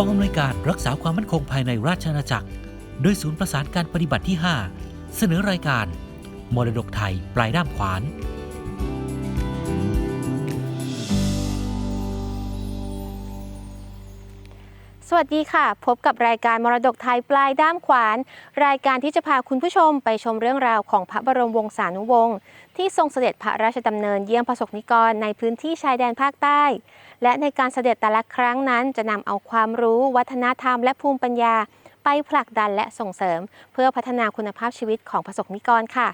องอำนวยการรักษาความมั่นคงภายในราชอาณาจักร โดยศูนย์ประสานการปฏิบัติที่ 5 เสนอรายการ มรดกไทยปลายด้ามขวาน สวัสดีค่ะ พบกับรายการมรดกไทยปลายด้ามขวาน รายการที่จะพาคุณผู้ชมไปชมเรื่องราวของพระบรมวงศานุวงศ์ที่ทรงเสด็จพระราชดำเนินเยี่ยมประสบนิกรในพื้นที่ชายแดนภาคใต้ และในการเสด็จแต่ละครั้งนั้นจะนำเอาความรู้ วัฒนธรรม และภูมิปัญญา ไปผลักดันและส่งเสริม เพื่อพัฒนาคุณภาพชีวิตของประสบนิกรค่ะ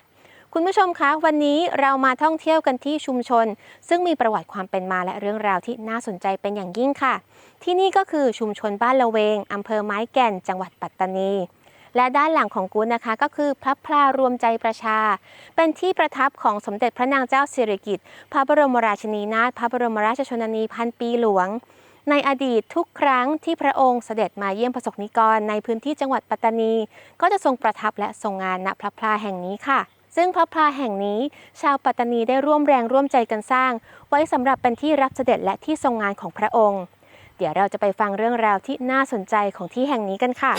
คุณผู้ชมคะวันนี้เรามาท่องเที่ยวกันที่ชุมชน ซึ่งมีประวัติความเป็นมาและเรื่องราวที่น่าสนใจเป็นอย่างยิ่งค่ะ ที่นี่ก็คือชุมชนบ้านละเวงอำเภอไม้แก่น จังหวัดปัตตานี และด้านหลังของกู๊ดนะคะ ก็คือพระพลารวมใจประชา เป็นที่ประทับของสมเด็จพระนางเจ้าสิริกิติ์พระบรมราชินีนาถพระบรมราชชนนีพันปีหลวง ในอดีตทุกครั้งที่พระองค์เสด็จมาเยี่ยมประสบนิกรในพื้นที่จังหวัดปัตตานี ก็จะทรงประทับและทรงงานณพระพลาแห่งนี้ค่ะซึ่งพระพลาแห่งนี้ ชาวปัตตานีได้ร่วมแรงร่วมใจกันสร้าง ไว้สำหรับเป็นที่รับเสด็จและที่ทรงงานของพระองค์ เดี๋ยวเราจะไปฟังเรื่องราวที่น่าสนใจของที่แห่งนี้กันค่ะ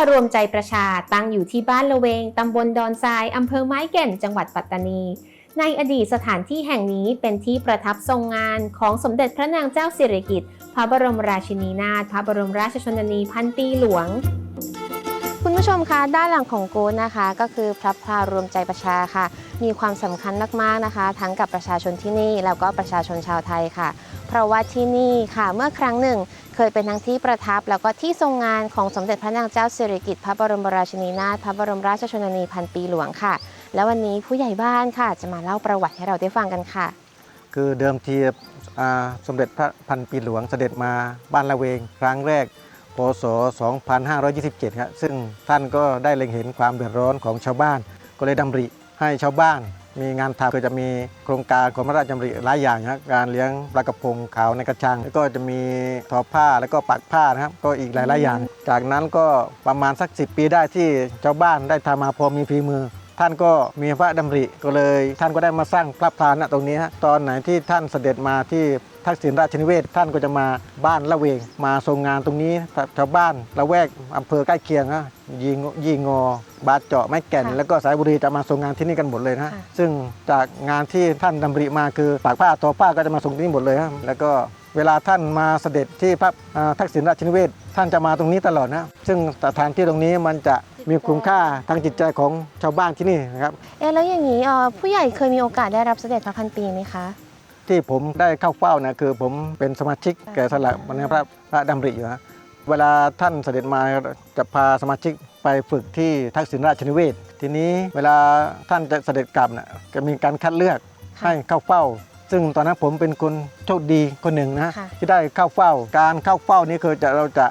ารวมใจประชาตั้งอยู่ที่บ้านละเวง ตำบลดอนทราย อำเภอไม้แก่น จังหวัดปัตตานี ในอดีตสถานที่แห่งนี้เป็นที่ประทับทรงงานของสมเด็จพระนางเจ้าสิริกิติ์ พระบรมราชินีนาถ พระบรมราชชนนีพันปีหลวง คุณผู้ชมคะด้านหลังของโกนนะคะ ก็คือพระพลารวมใจประชาค่ะ มีความสำคัญมากๆนะคะ ทั้งกับประชาชนที่นี่แล้วก็ประชาชนชาวไทยค่ะ เพราะว่าที่นี่ค่ะเมื่อครั้งหนึ่ง เคยเป็นทั้งที่ประทับแล้วก็ที่ทรงงานของสมเด็จพระนางเจ้าสิริกิติ์พระบรมราชินีนาถพระบรมราชชนนีพันปีหลวงค่ะ และวันนี้ผู้ใหญ่บ้านค่ะ จะมาเล่าประวัติให้เราได้ฟังกันค่ะ คือเดิมทีสมเด็จพระพันปีหลวงเสด็จมาบ้านละเวง ครั้งแรกพศ 2527 ครับซึ่งท่านก็ได้เล็งเห็นความเดือดร้อนของชาวบ้าน ก็เลยดำริให้ชาวบ้าน มีงานทำก็จะมีโครงการของพระราชดำริหลายอย่างครับการเลี้ยงปลากระพงขาวในกระชัง แล้วก็จะมีทอผ้าแล้วก็ปักผ้านะครับ ก็อีกหลาย ๆ อย่าง จากนั้นก็ประมาณสัก 10 ปีได้ที่ชาวบ้านได้ทำมาพอมีฝีมือ ท่านก็มีพระดำริก็เลย ท่านก็ได้มาสร้างพระพานะตรงนี้ฮะตอนไหนที่ท่านเสด็จมาที่ ทักษิณราชนิเวศน์ท่านก็จะมาบ้านละเวง มาทรงงานตรงนี้ชาวบ้านละแวกอำเภอใกล้เคียงฮะยีงยีงอบาดเจาะไม้แก่นค่ะแล้วก็สายบุรีจะมาทรงงานที่นี่กันหมดเลยนะฮะค่ะซึ่งจากงานที่ท่านดำริมาคือปากผ้าทอผ้าก็จะมาทรงที่นี่หมดเลยฮะแล้วก็เวลาท่านมาเสด็จที่พระอ่าทักษิณราชนิเวศน์ท่านจะมาตรงนี้ตลอดนะ ซึ่งสถานที่ตรงนี้มันจะมีคุณค่าทางจิตใจของชาวบ้านที่นี่นะครับเอ๊ะแล้วอย่างนี้เอ่อผู้ใหญ่เคยมีโอกาสได้รับเสด็จพระพันปีไหมคะ ที่ผมได้เข้าเฝ้านะคือผมเป็นสมาชิกแก่สลักในพระพระดำริอยู่ฮะเวลาท่านเสด็จมาจะพาสมาชิกไปฝึกที่ทักษิณราชนิเวศน์ทีนี้เวลาท่านจะเสด็จกลับนะจะมีการคัดเลือกค่ะให้เข้าเฝ้า ซึ่งตอนนั้นผมเป็นคนโชคดีคนหนึ่งนะค่ะที่ได้เข้าเฝ้า การเข้าเฝ้านี้คือจะเราจะ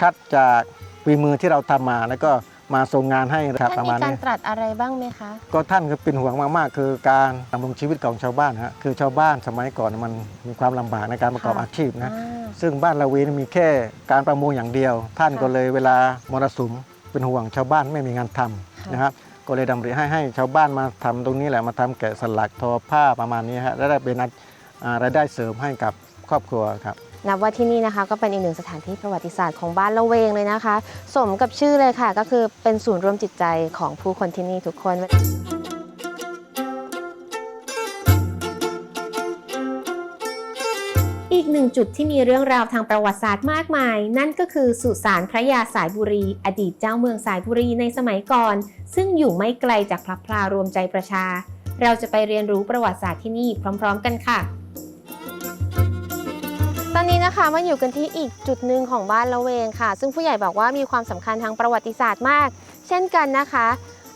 คัดจากฝีมือที่เราทำมาแล้วก็ มาทรงงานให้ครับปท่านระมีมาณการนี้ตรัสอะไรบ้างไหมคะ ก็ท่านก็เป็นห่วงมากๆ คือการดำรงชีวิตของชาวบ้านฮะคือชาวบ้านสมัยก่อนมันมีความลำบากในการประกอบค่ะอาชีพนะอ่าซึ่งบ้านละเวนมีแค่การประมงอย่างเดียว ท่านค่ะก็เลยเวลามรสุมเป็นห่วงชาวบ้านไม่มีงานทำค่ะนะครับก็เลยดำริให้ให้ชาวบ้านมาทำตรงนี้แหละมาทำแกะสลักทอผ้าประมาณนี้ฮะและได้เป็นอาอ่ารายได้เสริมให้กับครอบครัวครับ นับว่าที่นี่นะคะก็เป็นอีกหนึ่งสถานที่ประวัติศาสตร์ของบ้านละเวงเลยนะคะ สมกับชื่อเลยค่ะ ก็คือเป็นศูนย์รวมจิตใจของผู้คนที่นี่ทุกคนอีกหนึ่งจุดที่มีเรื่องราวทางประวัติศาสตร์มากมาย นั่นก็คือสุสานพระยาสายบุรี อดีตเจ้าเมืองสายบุรีในสมัยก่อน ซึ่งอยู่ไม่ไกลจากพระพลารวมใจประชา เราจะไปเรียนรู้ประวัติศาสตร์ที่นี่พร้อม ๆ กันค่ะ นนี้นะคะมาอยู่กันที่อีกจุดหนึ่งของบ้านละเวงค่ะ ซึ่งผู้ใหญ่บอกว่ามีความสำคัญทางประวัติศาสตร์มาก เช่นกันนะคะ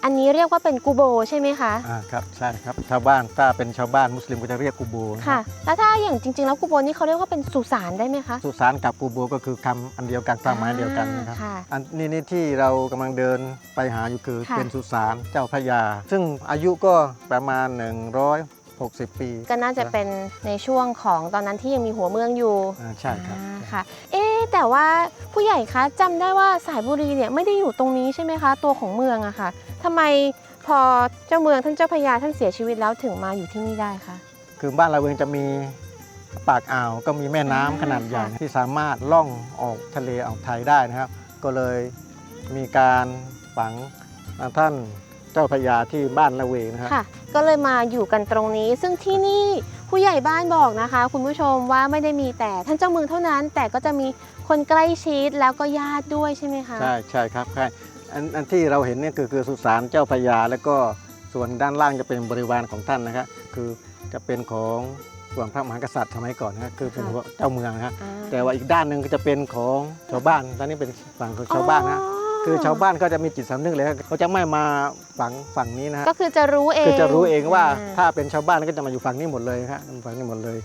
อันนี้เรียกว่าเป็นกูโบใช่ไหมคะอ่าครับใช่ครับชาวบ้านถ้าเป็นชาวบ้านมุสลิมก็จะเรียกกูโบนะค่ะ แล้วถ้าอย่างจริง ๆ แล้วกูโบนี่เขาเรียกว่าเป็นสุสานได้ไหมคะสุสานกับกูโบก็คือคำอันเดียวกันความหมายเดียวกันนะครับอ่าค่ะอันนี้นี่ที่เรากำลังเดินไปหาอยู่คือค่ะเป็นสุสานเจ้าพระยา ซึ่งอายุก็ประมาณ 160 ปีก็น่าจะเป็นในช่วงของตอนนั้นที่ยังมีหัวเมืองอยู่อ่าใช่ครับ อ่าใช่ค่ะ เอ๊ะแต่ว่าผู้ใหญ่คะจำได้ว่าสายบุรีเนี่ยไม่ได้อยู่ตรงนี้ใช่ไหมคะ ตัวของเมืองอะค่ะทำไมพอเจ้าเมืองท่านเจ้าพระยาท่านเสียชีวิตแล้วถึงมาอยู่ที่นี่ได้คะ คือบ้านละเวงจะมีปากอ่าวก็มีแม่น้ำอ่าขนาดใหญ่ค่ะ ที่สามารถล่องออกทะเลอ่าวไทยได้นะครับ ก็เลยมีการฝังท่านเจ้าพระยาที่บ้านละเวงนะครับ ค่ะ ก็เลยมาอยู่กันตรงนี้ ซึ่งที่นี่ผู้ใหญ่บ้านบอกนะคะ คุณผู้ชมว่าไม่ได้มีแต่ท่านเจ้าเมืองเท่านั้น แต่ก็จะมีคนใกล้ชิดแล้วก็ญาติด้วยใช่ไหมคะ ใช่ใช่ครับใช่อันอันที่เราเห็นเนี่ยคือคือสุสานเจ้าพระยาแล้วก็ส่วนด้านล่างจะเป็นบริวารของท่านนะครับคือจะเป็นของส่วนพระมหากษัตริย์สมัยก่อนนะครับคือเป็นเจ้าเมืองนะครับอ่า แต่ว่าอีกด้านหนึ่งก็จะเป็นของชาวบ้านตอนนี้เป็นฝั่งของชาวบ้านนะอ๋อ คือชาวบ้านก็จะมีจิตสำนึกเลยครับเขาจะไม่มาฝั่งฝั่งนี้นะฮะก็คือจะรู้เองคือจะรู้เองว่าอ่ถ้าเป็นชาวบ้านก็จะมาอยู่ฝั่งนี้หมดเลยครับฝั่งนี้หมดเลย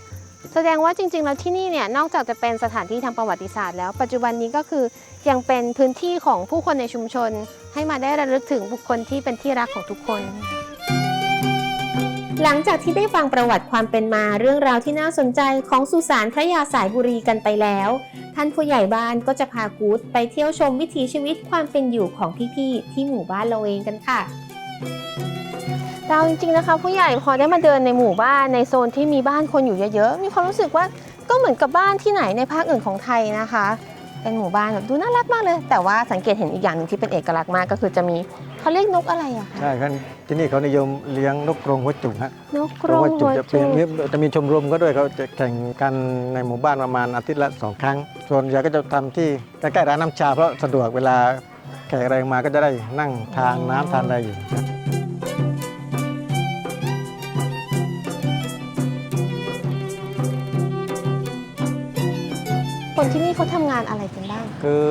แสดงว่าจริง ๆ แล้วที่นี่เนี่ยนอกจากจะเป็นสถานที่ทางประวัติศาสตร์แล้ว ปัจจุบันนี้ก็คือยังเป็นพื้นที่ของผู้คนในชุมชน ให้มาได้ระลึกถึงบุคคลที่เป็นที่รักของทุกคน หลังจากที่ได้ฟังประวัติความเป็นมาเรื่องราวที่น่าสนใจของสุสานพระยาสายบุรีกันไปแล้ว ท่านผู้ใหญ่บ้านก็จะพากู๊ดไปเที่ยวชมวิถีชีวิตความเป็นอยู่ของพี่ๆที่หมู่บ้านเราเองกันค่ะเราจริงๆนะคะ ผู้ใหญ่พอได้มาเดินในหมู่บ้านในโซนที่มีบ้านคนอยู่เยอะๆมีความรู้สึกว่าก็เหมือนกับบ้านที่ไหนในภาคอื่นของไทยนะคะ เป็นหมู่บ้านแบบดูน่ารักมากเลย แต่ว่าสังเกตเห็นอีกอย่างหนึ่งที่เป็นเอกลักษณ์มากก็คือจะมีเขาเรียกนกอะไรอะคะใช่ครับที่นี่เขานิยมเลี้ยงนกกรงหัวจุกฮะนกกกรรงงหัวจุหักวจะจุเป็นกจะมีชมรมก็ด้วยเขาจะแข่งกันในหมู่บ้านประมาณอาทิตย์ละสองครั้ง ส่วนใหญ่ก็จะทำที่ใกล้ๆร้านน้ำชาเพราะสะดวกเวลาแขกอะไรมาก็จะได้นั่งทานน้ำทานอะไรอยู่ คนที่นี่เขาทำงานอะไรกันบ้าง คือ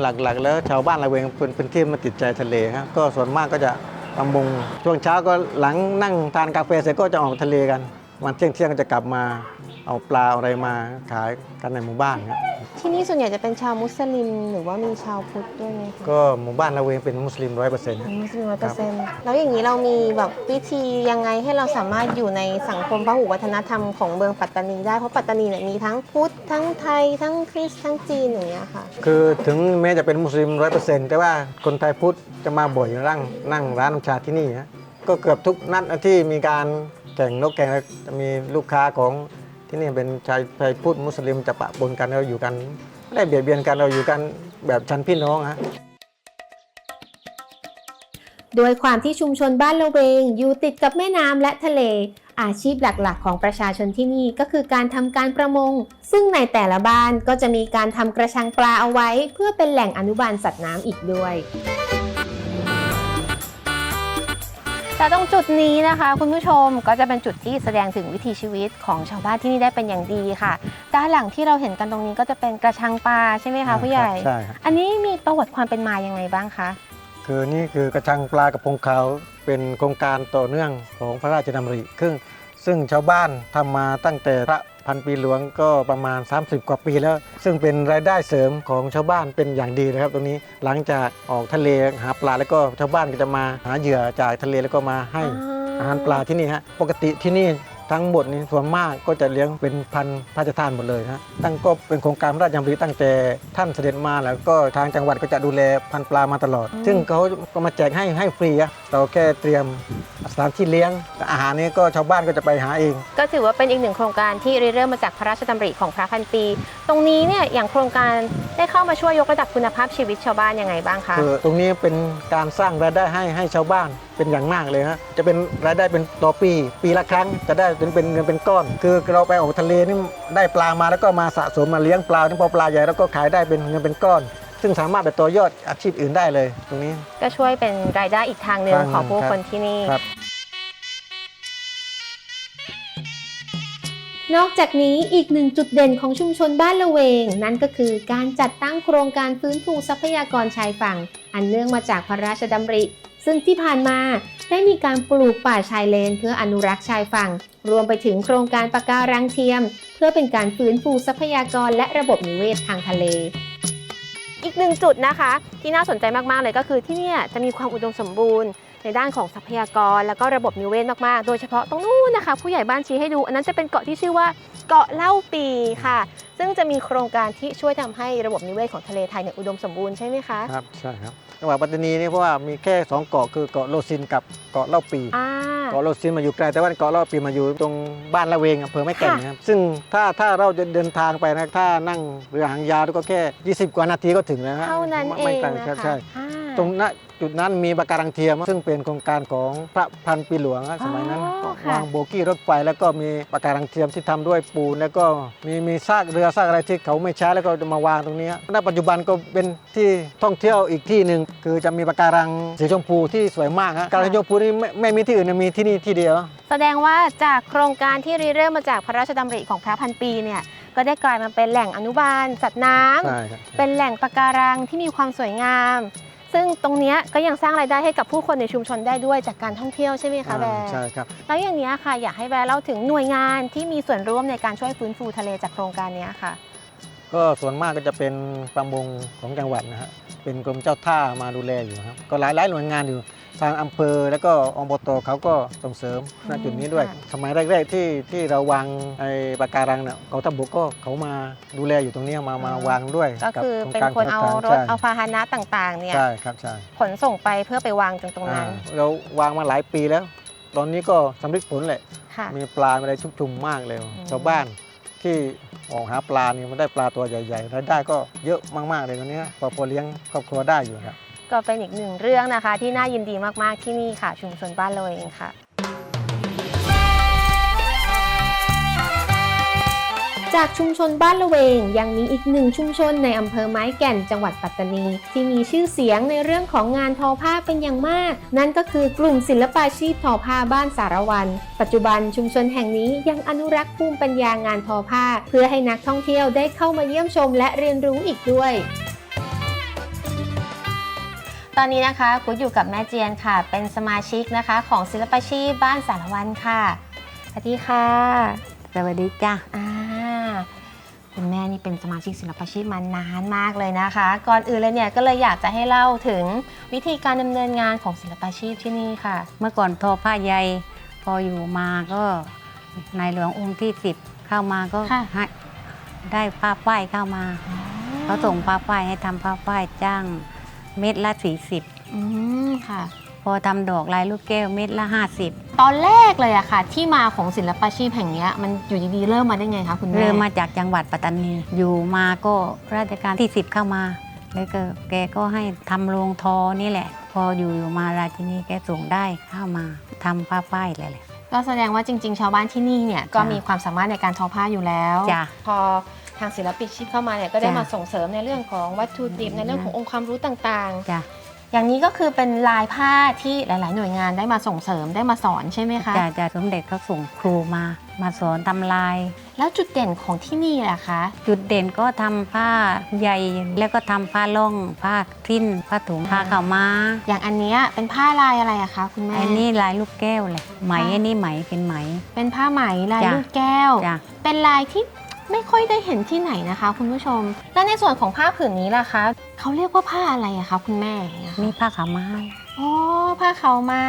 หลักๆ แล้วชาวบ้านละเวงเป็นเป็นที่มาติดใจทะเลครับก็ส่วนมากก็จะตำบงช่วงเช้าก็หลังนั่งทานกาแฟเสร็จก็จะออกทะเลกันวันเที่ยงเที่ยงๆก็จะกลับมาเอาปลาอะไรมาขายกันในหมู่บ้านครับ ที่นี่ส่วนใหญ่จะเป็นชาวมุสลิม หรือว่ามีชาวพุทธด้วยไหมคะก็หมู่บ้านละเวงเป็นมุสลิมร้อยเปอร์เซ็นต์ มุสลิมร้อยเปอร์เซ็นต์แล้วอย่างนี้เรามีแบบวิธียังไงให้เราสามารถอยู่ในสังคมพหุวัฒนธรรมของเมืองปัตตานีได้เพราะปัตตานีเนี่ยมีทั้งพุทธทั้งไทยทั้งคริสต์ทั้งจีนอย่างเงี้ยค่ะ คือถึงแม้จะเป็นมุสลิมร้อยเปอร์เซ็นต์แต่ว่าคนไทยพุทธจะมาบ่อยนั่งนั่งร้านน้ำชาที่นี่ฮะก็เกือบทุกนัดที่มีการแข่งนกแข่งอะไรจะมีลูกค้าของ ที่นี่เป็นชายไทยพุทธมุสลิมจะปะปนกันเราอยู่กันไม่ได้เบียดเบียนกันเราอยู่กันแบบชั้นพี่น้องฮะโดยความที่ชุมชนบ้านละเวง อยู่ติดกับแม่น้ำและทะเล อาชีพหลักๆ ของประชาชนที่นี่ก็คือการทำการประมง ซึ่งในแต่ละบ้านก็จะมีการทำกระชังปลาเอาไว้ เพื่อเป็นแหล่งอนุบาลสัตว์น้ำอีกด้วย แต่ตรงจุดนี้นะคะ คุณผู้ชมก็จะเป็นจุดที่แสดงถึงวิถีชีวิตของชาวบ้านที่นี่ได้เป็นอย่างดีค่ะ ด้านหลังที่เราเห็นกันตรงนี้ก็จะเป็นกระชังปลาใช่ไหมคะผู้ใหญ่ใช่ครับอันนี้มีประวัติความเป็นมายังไงบ้างคะคือนี่คือกระชังปลากระพงขาวเป็นโครงการต่อเนื่องของพระราชดำริซึ่งซึ่งชาวบ้านทำมาตั้งแต่พระ พันปีหลวงก็ประมาณ 30 กว่าปีแล้ว ซึ่งเป็นรายได้เสริมของชาวบ้านเป็นอย่างดีนะครับตรงนี้หลังจากออกทะเลหาปลาแล้วก็ชาวบ้านก็จะมาหาเหยื่อจากทะเลแล้วก็มาให้อาหารปลาที่นี่ฮะปกติที่นี่ทั้งหมดนี่ส่วนมากก็จะเลี้ยงเป็นพันธุ์พระราชทานหมดเลยฮะตั้งก็เป็นโครงการพระราชดำริตั้งแต่ท่านเสด็จมาแล้วก็ทางจังหวัดก็จะดูแลพันธุ์ปลามาตลอดอืมซึ่งเขาก็มาแจกให้ให้ฟรีอะเราแค่เตรียม สถานที่เลี้ยงแต่อาหารนี้ก็ชาวบ้านก็จะไปหาเอง ก็ถือว่าเป็นอีกหนึ่งโครงการที่ริเริ่มมาจากพระราชดำริของพระพันปี ตรงนี้เนี่ยอย่างโครงการได้เข้ามาช่วยยกระดับคุณภาพชีวิตชาวบ้านยังไงบ้างคะคือตรงนี้เป็นการสร้างรายได้ให้ให้ชาวบ้านเป็นอย่างมากเลยฮะจะเป็นรายได้เป็นต่อปี ปีละครั้งจะได้เป็นเป็นเงินเป็นก้อน คือเราไปออกทะเลนี่ได้ปลามาแล้วก็มาสะสมมาเลี้ยงปลาที่พอปลาใหญ่แล้วก็ขายได้เป็นเงินเป็นก้อน ซึ่งสามารถไปต่อยอดอาชีพอื่นได้เลยตรงนี้ ก็ช่วยเป็นรายได้อีกทางหนึ่งทางหนึ่งของผู้ครับคนที่นี่ ครับ นอกจากนี้อีกหนึ่งจุดเด่นของชุมชนบ้านละเวง นั่นก็คือการจัดตั้งโครงการฟื้นฟูทรัพยากรชายฝั่ง อันเนื่องมาจากพระราชดำริ ซึ่งที่ผ่านมาได้มีการปลูกป่าชายเลน เพื่ออนุรักษ์ชายฝั่ง รวมไปถึงโครงการปะการังเทียม เพื่อเป็นการฟื้นฟูทรัพยากรและระบบนิเวศทางทะเล อีกหนึ่งจุดนะคะ ที่น่าสนใจมากๆเลยก็คือที่เนี่ยจะมีความอุดมสมบูรณ์ในด้านของทรัพยากร แล้วก็ระบบนิเวศมากๆ โดยเฉพาะตรงนู้นนะคะ ผู้ใหญ่บ้านชี้ให้ดู อันนั้นจะเป็นเกาะที่ชื่อว่าเกาะเล่าปีค่ะ ซึ่งจะมีโครงการที่ช่วยทำให้ระบบนิเวศของทะเลไทยเนี่ยอุดมสมบูรณ์ใช่ไหมคะครับใช่ครับจังหวัดปัตตานีนี่เพราะว่ามีแค่สองเกาะคือเกาะโลซินกับเกาะเล่าปีอ่า เกาะโลซินมาอยู่ไกลแต่ว่าเกาะเล่าปีมาอยู่ตรงบ้านละเวงอำเภอแม่แก่นค่ะนะครับซึ่งถ้าถ้าเราจะเดินทางไปนะถ้านั่งเรือหางยาวก็แค่ 20 กว่านาทีก็ถึงแล้วฮะเท่านั้นเอไม่งไกลนะครัคะบใช่ อ่า ตรงนั้นจุดนั้นมีปะการังเทียม ซึ่งเป็นโครงการของพระพันปีหลวงฮะสมัยนั้นอ๋อก็ค่ะวางโบกี้รถไฟแล้วก็มีปะการังเทียมที่ทำด้วยปูนแล้วก็มีมีซากเรือซากอะไรที่เขาไม่ใช้แล้วก็จะมาวางตรงนี้ณปัจจุบันก็เป็นที่ท่องเที่ยวอีกที่หนึ่งคือจะมีปะการังสีชมพูที่สวยมากฮะการังสีชมพูนี่ไม่ไม่มีที่อื่นนะมีที่นี่ที่เดียว แสดงว่าจากโครงการที่ริเริ่มมาจากพระราชดำริของพระพันปีเนี่ยก็ได้กลายมาเป็นแหล่งอนุบาลสัตว์น้ำใช่ครับเป็นแหล่งปะการังที่มีความสวยงาม ซึ่งตรงเนี้ยก็ยังสร้างรายได้ให้กับผู้คนในชุมชนได้ด้วยจากการท่องเที่ยวใช่ไหมคะแบอ่าร์ใช่ครับแล้วอย่างเนี้ยค่ะอยากให้แบร์เล่าถึงหน่วยงานที่มีส่วนร่วมในการช่วยฟื้นฟูทะเลจากโครงการเนี้ยค่ะ ก็ส่วนมากก็จะเป็นประมงของจังหวัดนะฮะเป็นกรมเจ้าท่ามาดูแลอยู่ครับก็หลายหลายหน่วยงานอยู่ทางอำเภอแล้วก็อบตเขาก็ส่งเสริมณอืมจุดนี้ด้วยค่ะสมัยแรกๆที่ที่เราวางไอ้ปะการังเนี่ยกองทัพบกก็เขามาดูแลอยู่ตรงเนี้ยมามาวางด้วยก็คือโรงเป็นการคนเอาโครงถกเอาพาหนะต่างๆเนี่ยใช่ครับใช่ขนส่งไปเพื่อไปวางตรงตรงนั้นอ่าเราวางมาหลายปีแล้ว ตอนนี้ก็สำเร็จผลแหละค่ะมีปลามีอะไรชุกชุมมากเลยอืมชาวบ้านที่ ออกหาปลานี่มันได้ปลาตัวใหญ่ๆรายได้ก็เยอะมากๆเลยตอนนี้พอพอเลี้ยงครอบครัวได้อยู่ครับก็เป็นอีกหนึ่งเรื่องนะคะ ที่น่ายินดีมากๆที่นี่ค่ะ ชุมชนบ้านเราเองค่ะ จากชุมชนบ้านละเวง ยังมีอีกหนึ่งชุมชนในอำเภอไม้แก่นจังหวัดปัตตานี ที่มีชื่อเสียงในเรื่องของงานทอผ้าเป็นอย่างมาก นั่นก็คือกลุ่มศิลปาชีพทอผ้าบ้านสารวัน ปัจจุบันชุมชนแห่งนี้ยังอนุรักษ์ภูมิปัญญางานทอผ้า เพื่อให้นักท่องเที่ยวได้เข้ามาเยี่ยมชมและเรียนรู้อีกด้วยตอนนี้นะคะกูอยู่กับแม่เจียนค่ะ เป็นสมาชิกนะคะของศิลปาชีพบ้านสารวันค่ะ สวัสดีค่ะ สวัสดีจ้ะอ่า คุณแม่นี่เป็นสมาชิกศิลปาชีพมานานมากเลยนะคะ ก่อนอื่นเลยเนี่ยก็เลยอยากจะให้เล่าถึงวิธีการดำเนินงานของศิลปาชีพที่นี่ค่ะ เมื่อก่อนทอผ้าใย พออยู่มาก็ในหลวงองค์ที่สิบเข้ามาก็ค่ะ ให้ได้ผ้าฝ้ายเข้ามาเขาส่งผ้าฝ้ายให้ทำผ้าฝ้ายจ้างเม็ดละสี่สิบอืมค่ะ พอทำดอกลายลูกแก้วเม็ดละห้าสิบตอนแรกเลยอะค่ะ ที่มาของศิลปาชีพแห่งเนี้ยมันอยู่ดีๆเริ่มมาได้ไงคะคุณแม่เริ่มมาจากจังหวัดปัตตานี อยู่มาก็ราชการที่สิบเข้ามา แล้วก็แกก็ให้ทำโรงทอนี่แหละ พออยู่อยู่มาราชินีแกส่งได้เข้ามาทำผ้าฝ้ายเลยแหละ ก็แสดงว่าจริง ๆ ชาวบ้านที่นี่เนี่ยก็จ้ะมีความสามารถในการทอผ้าอยู่แล้ว จ้ะ พอทางศิลปินชีพเข้ามาเนี่ยก็ได้จ้ะมาส่งเสริมในเรื่องของวัตถุดิบ ในเรื่องขององค์ความรู้ต่างๆจ้ะ อย่างนี้ก็คือเป็นลายผ้าที่หลาย ๆ หน่วยงานได้มาส่งเสริมได้มาสอนใช่ไหมคะจะจะสมเด็จเขาส่งครูมา มาสอนทำลาย แล้วจุดเด่นของที่นี่ล่ะคะ จุดเด่นก็ทำผ้าใยแล้วก็ทำผ้าล่องผ้าทิ้นผ้าถุงผ้าขาวม้าอย่างอันเนี้ยเป็นผ้าลายอะไรอะคะคุณแม่ไอ้นี่ลายลูกแก้วเลยไหมค่ะอันนี้ไหมเป็นไหม เป็นผ้าไหมลายจ้ะ ลูกแก้ว จ้ะ เป็นลายที่ ไม่ค่อยได้เห็นที่ไหนนะคะ คุณผู้ชม แล้วในส่วนของผ้าผืนนี้ล่ะคะเขาเรียกว่าผ้าอะไรอะคะคุณแม่นี่ผ้าขาวม้าอ๋อผ้าขาวม้า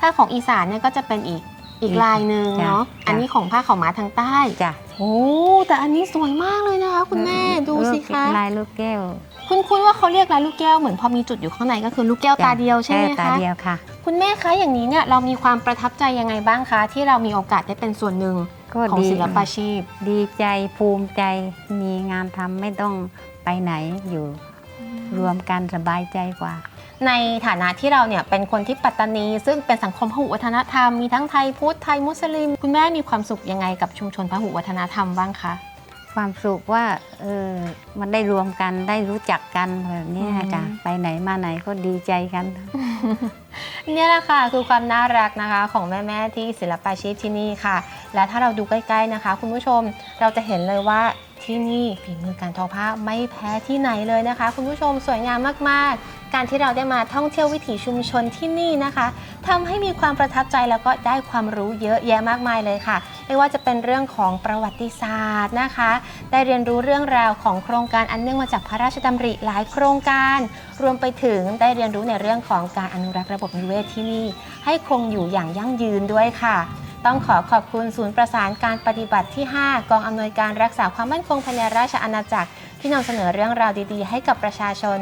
ถ้าของอีสานเนี่ยก็จะเป็นอีกอีกลายหนึ่งจ้ะเนาะจ้ะอันนี้ของผ้าขาวม้าทางใต้จ้ะโอ้แต่อันนี้สวยมากเลยนะคะ คุณแม่ดูสิคะลายลูกแก้ว คุณคุณว่าเขาเรียกลายลูกแก้วเหมือนพอมีจุดอยู่ข้างในก็คือลูกแก้วตาเดียวใช่ไหมแก้วตาคะเดียวค่ะ คุณแม่คะอย่างนี้เนี่ยเรามีความประทับใจยังไงบ้างคะ ที่เรามีโอกาสได้เป็นส่วนหนึ่ง ก็ของดีศิลปาชีพ ดีใจภูมิใจมีงานทำไม่ต้องไปไหนอยู่ รวมกันสบายใจกว่า ในฐานะที่เราเนี่ยเป็นคนที่ปัตตานี ซึ่งเป็นสังคมพหุวัฒนธรรมมีทั้งไทยพุทธไทยมุสลิม คุณแม่มีความสุขยังไงกับชุมชนพหุวัฒนธรรมบ้างคะ ความสุขว่าเออมันได้รวมกันได้รู้จักกันแบบนี้อืมจ้ะไปไหนมาไหนก็ดีใจกัน เนี่ยแหละค่ะคือความน่ารักนะคะของแม่ๆที่ศิลปาชีพที่นี่ค่ะ และถ้าเราดูใกล้ๆนะคะ คุณผู้ชมเราจะเห็นเลยว่าที่นี่ฝีมือการทอผ้าไม่แพ้ที่ไหนเลยนะคะ คุณผู้ชมสวยงามมากๆ การที่เราได้มาท่องเที่ยววิถีชุมชนที่นี่นะคะทำให้มีความประทับใจแล้วก็ได้ความรู้เยอะแยะมากมายเลยค่ะ ไม่ว่าจะเป็นเรื่องของประวัติศาสตร์นะคะ ได้เรียนรู้เรื่องราวของโครงการอันเนื่องมาจากพระราชดำริหลายโครงการ รวมไปถึงได้เรียนรู้ในเรื่องของการอนุรักษ์ระบบนิเวศที่นี่ ให้คงอยู่อย่างยั่งยืนด้วยค่ะต้องขอขอบคุณศูนย์ประสานการปฏิบัติที่ 5 กองอำนวยการรักษาความมั่นคงภายในราชอาณาจักร ที่นำเสนอเรื่องราวดีๆ ให้กับประชาชน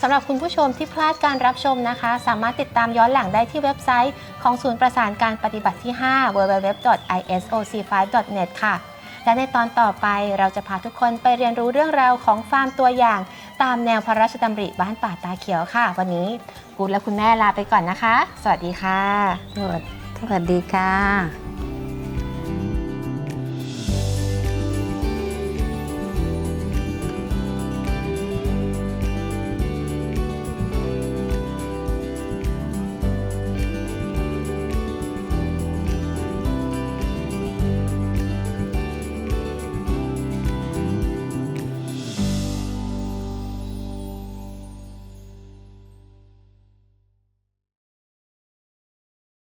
สำหรับคุณผู้ชมที่พลาดการรับชมนะคะ สามารถติดตามย้อนหลังได้ที่เว็บไซต์ ของศูนย์ประสานการปฏิบัติที่ 5 www.isoc5.net ค่ะ และในตอนต่อไปเราจะพาทุกคนไปเรียนรู้เรื่องราวของฟาร์มตัวอย่าง ตามแนวพระราชดำริบ้านป่าตาเขียวค่ะ วันนี้กูและคุณแม่ลาไปก่อนนะคะ สวัสดีค่ะ สวัสดีค่ะ